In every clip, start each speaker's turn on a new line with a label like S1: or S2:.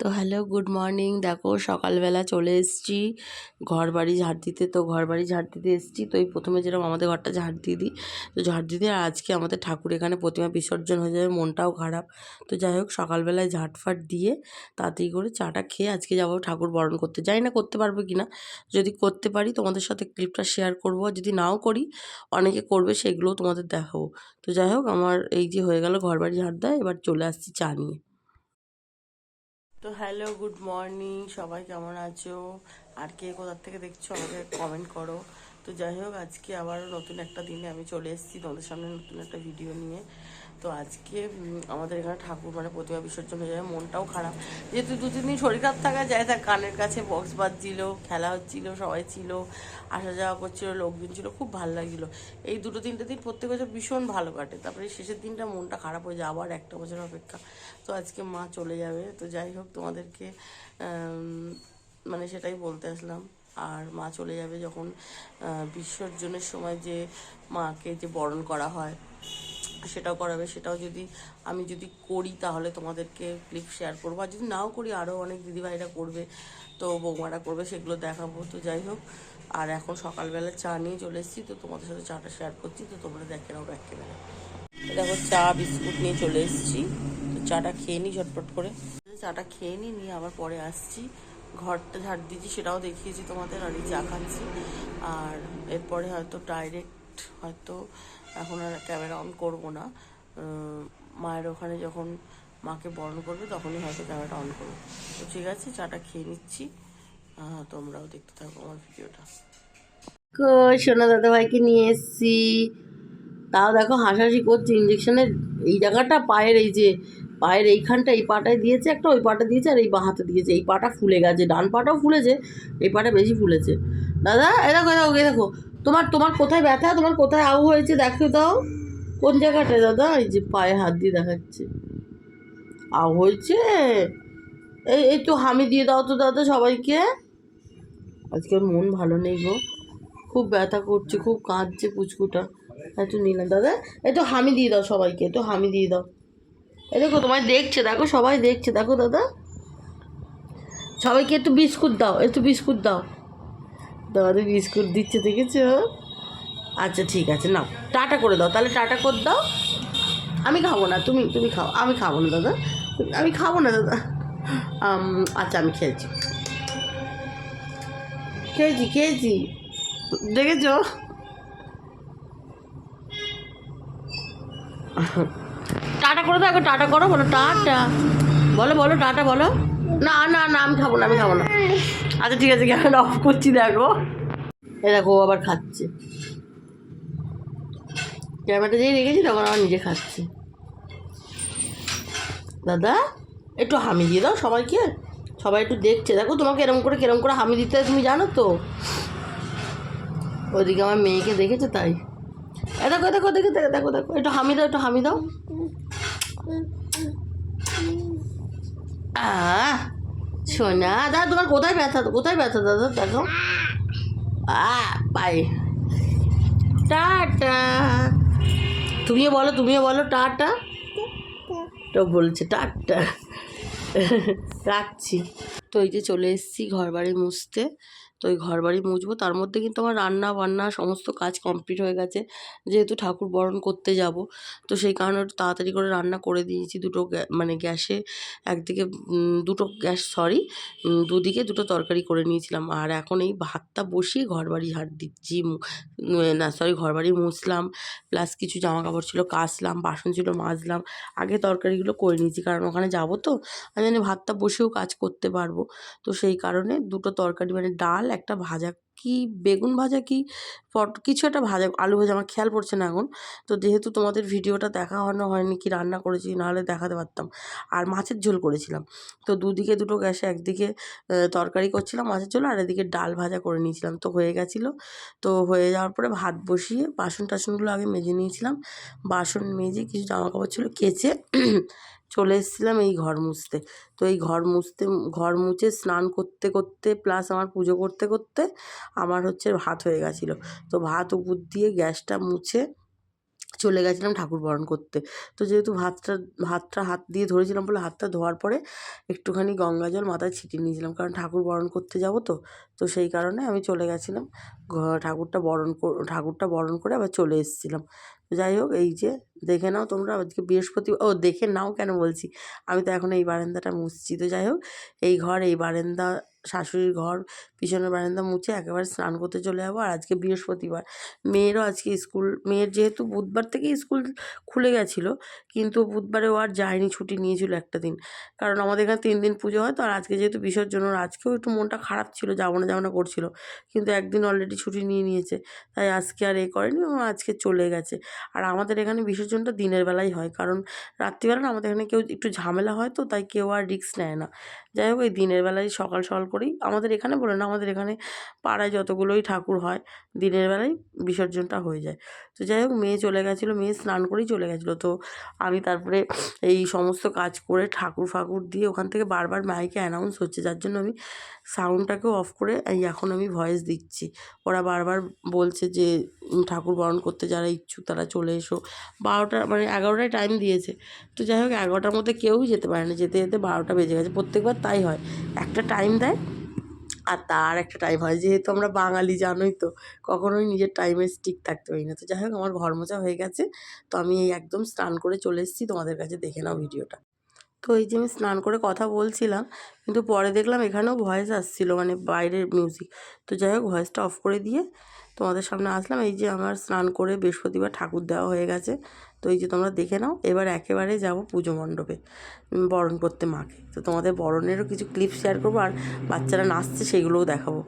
S1: তো hello, good morning. দেখো, সকালবেলা চলে এসেছি। ঘর বাড়ি ঝাড় দিতে, তো ঘর বাড়ি ঝাড় দিতে এসেছি। তো এই প্রথমে যেরকম আমাদের ঘরটা ঝাড় দিয়ে দিই, তো ঝাড় দিতে আজকে আমাদের ঠাকুর এখানে প্রতিমা বিসর্জন হয়ে যাবে, মনটাও খারাপ। তো যাই হোক, সকালবেলায় ঝাড়ফাট দিয়ে তাড়াতাড়ি করে চাটা খেয়ে আজকে যাব ঠাকুর বরণ করতে। যাই না করতে পারব কি না। যদি করতে পারি, তোমাদের সাথে ক্লিপটা শেয়ার করব। যদি নাও করি, অনেকে করবে, সেগুলোও তোমাদের দেখাবো। তো যাই হোক, আমার এই যে হয়ে গেল ঘর বাড়ি ঝাড় দেয় এবার চলে আসছি চা নিয়ে। তো হ্যালো, গুড মর্নিং। সবাই কেমন আছো? আর কে কোথার থেকে দেখছ, আমাকে কমেন্ট করো। তো যাই হোক, আজকে আবার নতুন একটা দিনে আমি চলে এসেছি তোমাদের সামনে নতুন একটা ভিডিও নিয়ে। তো আজকে আমাদের এখানে ঠাকুর মানে প্রতিমা বিসর্জন হয়ে যাবে মনটাও খারাপ। যেহেতু দু, তিন দিন শরীর খারাপ থাকা যায় তার কানের কাছে বক্স বাজছিল, খেলা হচ্ছিল, সবাই ছিল, আসা যাওয়া করছিল, লোকজন ছিল, খুব ভালো লাগছিল। এই দুটো, তিনটে দিন প্রত্যেক বছর ভীষণ ভালো কাটে। তারপরে শেষের দিনটা মনটা খারাপ হয়ে যায়, আবার একটা বছর অপেক্ষা। তো আজকে মা চলে যাবে। তো যাই হোক, তোমাদেরকে মানে সেটাই বলতে আসলাম। আর মা চলে যাবে যখন বিসর্জনের সময় যে মাকে যে বরণ করা হয়। সেটাও করাবে, সেটাও যদি আমি যদি করি তাহলে তোমাদেরকে ক্লিপ শেয়ার করব। আর যদি নাও করি আরও অনেক দিদিভাইরা করবে, তো বৌমারা করবে, সেগুলো দেখাবো। তো যাই হোক, আর এখন সকালবেলা চা নিয়ে চলে এসেছি, তো তোমাদের সাথে চাটা শেয়ার করছি, তো তোমরা দেখে নাও ক্যামেরা দেখো, চা, বিস্কুট নিয়ে চলে এসেছি, তো চাটা খেয়ে নিই ঝটপট করে। চাটা খেয়ে নিই নিয়ে আবার পরে আসছি। ঘরটা ঝাড় দিয়েছি, সেটাও দেখিয়েছি তোমাদের, আর চা খাচ্ছি। আর এরপরে হয়তো ডাইরেক্ট হয়তো এখন আর ক্যামেরা অন করব না। মায়ের ওখানে যখন মাকে বরণ করবে তখনই হয়তো ক্যামেরাটা অন করব। তো ঠিক আছে, চাটা খেয়ে নিচ্ছি। তোমরাও দেখতে থাকো আমার ভিডিওটা। সোনা দাদা ভাইকে নিয়ে এসছি। তাও দেখো হাসাহাসি করছে ইঞ্জেকশনের এই জায়গাটা, পায়ের এই যে, পায়ের এইখানটা, এই পাটায় দিয়েছে একটা, ওই পাটা দিয়েছে আর এই বা হাতে দিয়েছে। এই পাটা ফুলে গেছে, ডান পাটাও ফুলেছে, এই পাটা বেশি ফুলেছে। দাদা এ দেখো দেখো এ দেখো। তোমার তোমার কোথায় ব্যথা? তোমার কোথায় আউ হয়েছে? দেখো দাও। কোন জায়গাটায় দাদা? এই যে পায়ে হাত দিয়ে দেখাচ্ছে। আউ হয়েছে? এই একটু হামি দিয়ে দাও তো দাদা সবাইকে। আজকে মন ভালো নেই গো। খুব ব্যথা করছে, খুব কাঁদছে পুচকুটা। একটু নিলাম। দাদা একটু হামি দিয়ে দাও সবাইকে একটু হামি দিয়ে দাও। এই দেখো, তোমায় দেখছে, দেখো, সবাই দেখছে। দেখো দাদা। সবাইকে একটু বিস্কুট দাও, একটু বিস্কুট দাও। দাদা বিস্কুট দিচ্ছে, দেখেছ? আচ্ছা ঠিক আছে, নাও। টাটা করে দাও, তাহলে টাটা করে দাও। আমি খাব না, তুমি তুমি খাও, আমি খাব না, দাদা। আমি খাব না, দাদা। আচ্ছা আমি খেয়েছি। খেয়েছি খেয়েছি। দেখেছ? টাটা করে দাও টাটা করো, বলো টাটা। বলো বলো, টাটা, বলো। না না না, আমি খাব না, আমি খাব না। আচ্ছা ঠিক আছে ক্যামেরা অফ করছি দেখো। এ দেখো, ও আবার খাচ্ছে। ক্যামেরাটা যেই রেখেছি তখন আমার নিজে খাচ্ছে। দাদা, একটু হামি দিয়ে দাও সবাইকে। সবাই একটু দেখছে। দেখো তোমাকে এরম করে, কেরম করে হামি দিতে তুমি জানো তো? ওইদিকে আমার মেয়েকে দেখেছে তাই। এ দেখো, দেখে, দেখো দেখো দেখো, একটু হামি দাও, একটু হামি দাও। আহ, সোনা, দাদা, তোমার কোথায় ব্যথা? কোথায় ব্যথা, দাদা? দেখো। আ পায়ে টাটা। তুমিও বলো তুমিও বলো, টাটা। তো বলছে, টাটা। রাখছি। তো এই যে চলে এসেছি ঘর বাড়ি মুছতে। তো ওই ঘর বাড়ি মুছবো। তার মধ্যে কিন্তু আমার রান্না বান্না সমস্ত কাজ কমপ্লিট হয়ে গেছে। যেহেতু ঠাকুর বরণ করতে যাব, তো সেই কারণে তাড়াতাড়ি করে রান্না করে দিয়েছি দুটো মানে গ্যাসে একদিকে দুটো গ্যাস, সরি দুদিকে দুটো তরকারি করে নিয়েছিলাম। আর এখন এই ভাতটা বসিয়ে ঘর বাড়ি ঝাড় দিচ্ছি না, সরি ঘর বাড়ি মুছলাম। প্লাস কিছু জামা কাপড় ছিল, কাচলাম, বাসন ছিল, মাজলাম। আগে তরকারিগুলো করে নিয়েছি, কারণ ওখানে যাব তো, আমি জানি ভাতটা বসেও কাজ করতে পারব। তো সেই কারণে দুটো তরকারি মানে ডাল একটা ভাজা কি বেগুন ভাজা কি পট, কিছু একটা ভাজা, আলু ভাজা, আমার খেয়াল পড়ছে না এখন। তো যেহেতু তোমাদের ভিডিওটা দেখা হয়নি হয়নি কি রান্না করেছি, নাহলে দেখাতে পারতাম। আর মাছের ঝোল করেছিলাম। তো দুদিকে দুটো গ্যাসে, একদিকে তরকারি করছিলাম মাছের ঝোল, আর এদিকে ডাল ভাজা করে নিয়েছিলাম। তো হয়ে গেছিল। তো হয়ে যাওয়ার পরে ভাত বসিয়ে বাসন টাসনগুলো আগে মেজে নিয়েছিলাম। বাসন মেজে কিছু জামা কাপড় ছিল, কেচে চলে এসেছিলাম এই ঘর মুছতে। তো এই ঘর মুছতে, ঘর মুছে স্নান করতে করতে প্লাস আমার পুজো করতে করতে আমার হচ্ছে ভাত হয়ে গেছিল। তো ভাত উপর দিয়ে গ্যাসটা মুছে চলে গেছিলাম ঠাকুর বরণ করতে। তো যেহেতু ভাতটা ভাতটা হাত দিয়ে ধরেছিলাম বলে হাতটা ধোয়ার পরে একটুখানি গঙ্গা জল মাথায় ছিটিয়ে নিয়েছিলাম। কারণ ঠাকুর বরণ করতে যাব তো তো সেই কারণে আমি চলে গেছিলাম। ঠাকুরটা বরণ কর- ঠাকুরটা বরণ করে আবার চলে এসেছিলাম। যাই হোক, এই যে দেখে নাও তোমরা, আজকে বৃহস্পতিবার ও দেখে নাও কেন বলছি। আমি তো এখন এই বারান্দাটা মুছছি। তো যাই হোক, এই ঘর, এই বারান্দা, শাশুড়ির ঘর, পিছনের বারান্দা মুছে একেবারে স্নান করতে চলে যাব। আর আজকে বৃহস্পতিবার। মেয়েরও আজকে স্কুল, মেয়ের যেহেতু বুধবার থেকেই স্কুল খুলে গেছিল, কিন্তু বুধবারে ও আর যায়নি, ছুটি নিয়েছিল একটা দিন। কারণ আমাদের এখানে তিন দিন পুজো হয়, তো আর আজকে যেহেতু বিসর্জন, ওর আজকেও একটু মনটা খারাপ ছিল, যাব না যাব না করছিল। কিন্তু একদিন অলরেডি ছুটি নিয়ে নিয়েছে, তাই আজকে আর এ করেনি, ও আজকে চলে গেছে। আর আমাদের এখানে বিসর্জনটা দিনের বেলাই হয়। কারণ রাত্রিবেলা না আমাদের এখানে কেউ একটু ঝামেলা হয় তো, তাই কেউ আর রিস্ক নেয় না। যাই হোক, এই দিনের বেলায় সকাল সকাল করেই আমাদের এখানে বলে না, আমাদের এখানে পাড়ায় যতগুলোই ঠাকুর হয়, দিনের বেলায় বিসর্জনটা হয়ে যায়। তো যাই হোক, মেয়ে চলে গেছিল, মেয়ে স্নান করেই চলে গেছিল। তো আমি তারপরে এই সমস্ত কাজ করে ঠাকুর ফাকুর দিয়ে ওখান থেকে বারবার মাইকে অ্যানাউন্স হচ্ছে। যার জন্য আমি সাউন্ডটাকেও অফ করে এই এখন আমি ভয়েস দিচ্ছি। ওরা বারবার বলছে যে ঠাকুর বরণ করতে যারা ইচ্ছুক তারা চলে এসো। বারোটা মানে এগারোটায় টাইম দিয়েছে। তো যাই হোক, এগারোটার মধ্যে কেউই যেতে পারে না যেতে যেতে বারোটা বেজে গেছে। প্রত্যেকবার তাই হয়। একটা টাইম দেয় আর তার একটা টাইম হয়। যেহেতু আমরা বাঙালি, জানোই তো, কখনোই নিজের টাইমে স্টিক থাকতে পারি না। তো যাই হোক, আমার ঘর মোছা হয়ে গেছে। তো আমি এই একদম স্নান করে চলে এসেছি। তোমাদের কাছে দেখে নাও ভিডিওটা। তো এই যে আমি স্নান করে কথা বলছিলাম, কিন্তু পরে দেখলাম এখানেও ভয়েস আসছিল মানে বাইরের মিউজিক তো যাই হোক ভয়েসটা অফ করে দিয়ে তোমাদের সামনে আসলাম। এই যে আমার স্নান করে বৃহস্পতিবার ঠাকুর দেওয়া হয়ে গেছে। তো এই যে তোমরা দেখে নাও, এবার একেবারে যাব পুজো মণ্ডপে বরণ করতে মাকে। তো তোমাদের বরণেরও কিছু ক্লিপ শেয়ার করব আর বাচ্চারা নাচছে সেগুলোও দেখাবো।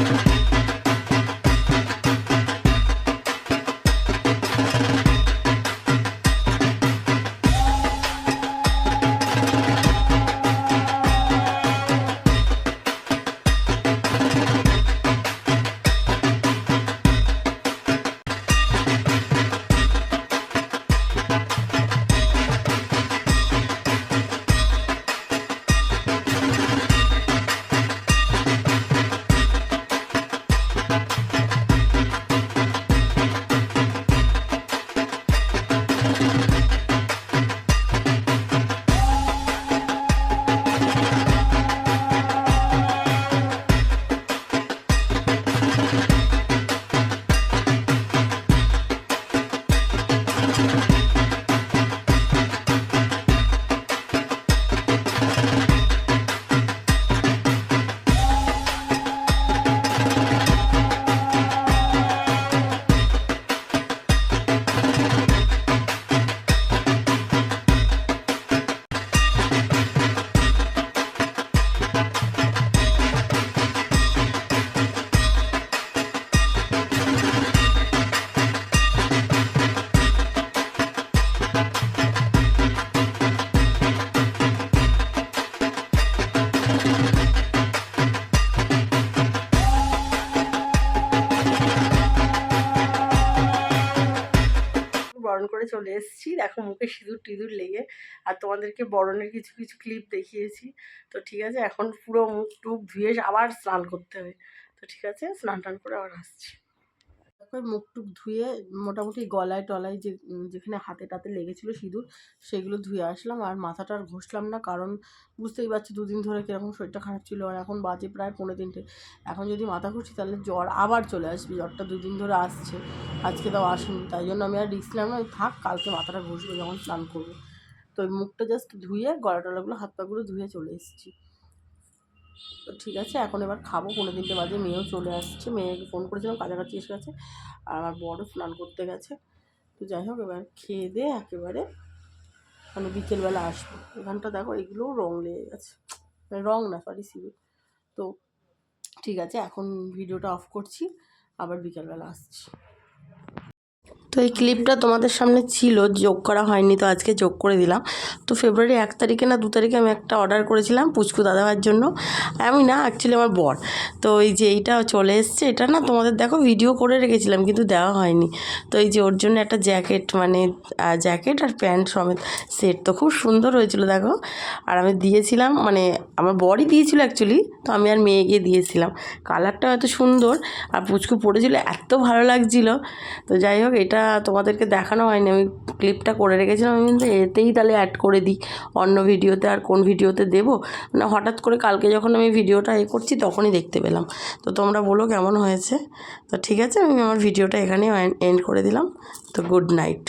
S1: Thank you. বরণ করে চলে এসেছি। দেখো মুখে সিঁদুর টিঁদুর লেগে আর তোমাদেরকে বরণের কিছু কিছু ক্লিপ দেখিয়েছি। তো ঠিক আছে, এখন পুরো মুখ টুক ধুয়ে আবার স্নান করতে হবে। তো ঠিক আছে, স্নান টান করে আবার আসছি। তারপর মুখ টুক ধুয়ে মোটামুটি গলায় টলায় যে যেখানে হাতে টাতে লেগেছিলো সিঁদুর, সেগুলো ধুয়ে আসলাম। আর মাথাটা আর ঘষলাম না, কারণ বুঝতেই পারছি দুদিন ধরে কীরকম শরীরটা খারাপ ছিল। আর এখন বাজে প্রায় পৌনে তিনটে। এখন যদি মাথা ঘষি তাহলে জ্বর আবার চলে আসবে। জ্বরটা দুদিন ধরে আসছে। আজকে তাও আসেনি। তাই জন্য আমি আর রিস্ক নিলাম না। থাক, কালকে মাথাটা ঘষবো, যখন স্নান করব। তো মুখটা জাস্ট ধুয়ে গলা টলাগুলো হাত পাগুলো ধুয়ে চলে এসেছি। তো ঠিক আছে, এখন এবার খাব। পনেরো তিনটে বাজে, মেয়েও চলে আসছে। মেয়েকে ফোন করেছিলাম, কাছাকাছি এসে গেছে। আর আমার বড় স্নান করতে গেছে। তো যাই হোক, এবার খেয়ে দিয়ে একেবারে মানে বিকেলবেলা আসব। এখানটা দেখো এগুলোও রং লেগে গেছে। মানে রং না সরি সিঁদুর তো ঠিক আছে, এখন ভিডিওটা অফ করছি। আবার বিকেলবেলা আসছি। তো এই ক্লিপটা তোমাদের সামনে ছিল, যোগ করা হয়নি তো আজকে যোগ করে দিলাম। তো ফেব্রুয়ারি এক তারিখে না দু তারিখে আমি একটা অর্ডার করেছিলাম পুচকু দাদাভাইয়ের জন্য। আমি না অ্যাকচুয়ালি আমার বর। তো এই যে এইটা চলে এসছে, এটা না তোমাদের দেখো ভিডিও করে রেখেছিলাম কিন্তু দেওয়া হয়নি। তো এই যে ওর জন্য একটা জ্যাকেট মানে জ্যাকেট আর প্যান্ট সমেত সেট তো খুব সুন্দর হয়েছিল দেখো। আর আমি দিয়েছিলাম মানে আমার বরই দিয়েছিল অ্যাকচুয়ালি তো আমি আর মেয়েকে দিয়েছিলাম। কালারটা এত সুন্দর, আর পুচকু পড়েছিল, এত ভালো লাগছিল। তো যাই হোক, এটা তোমাদেরকে দেখানো হয়নি, আমি ক্লিপটা করে রেখেছিলাম, আমি কিন্তু এতেই তাহলে অ্যাড করে দিই, অন্য ভিডিওতে আর কোন ভিডিওতে দেব? মানে হঠাৎ করে কালকে যখন আমি ভিডিওটা এ করছি তখনই দেখতে পেলাম। তো তোমরা বলো কেমন হয়েছে? তো ঠিক আছে, আমি আমার ভিডিওটা এখানেই এন্ড করে দিলাম। তো গুড নাইট